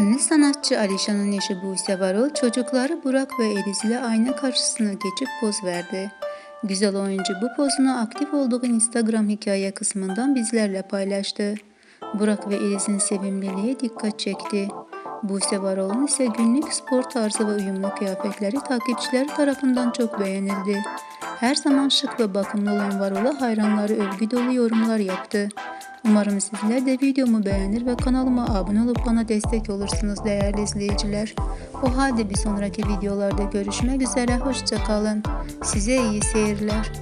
Ünlü sanatçı Alişan'ın eşi Buse Varol çocukları Burak ve Eliz ile ayna karşısına geçip poz verdi. Güzel oyuncu bu pozunu aktif olduğu Instagram hikaye kısmından bizlerle paylaştı. Burak ve Eliz'in sevimliliği dikkat çekti. Buse Varol'un ise günlük spor tarzı ve uyumlu kıyafetleri takipçileri tarafından çok beğenildi. Her zaman şık ve bakımlı olan Varol'a hayranları övgü dolu yorumlar yaptı. Umarım sizler de videomu beğenir ve kanalıma abone olup bana destek olursunuz değerli izleyiciler. O halde bir sonraki videolarda görüşmek üzere, hoşçakalın. Size iyi seyirler.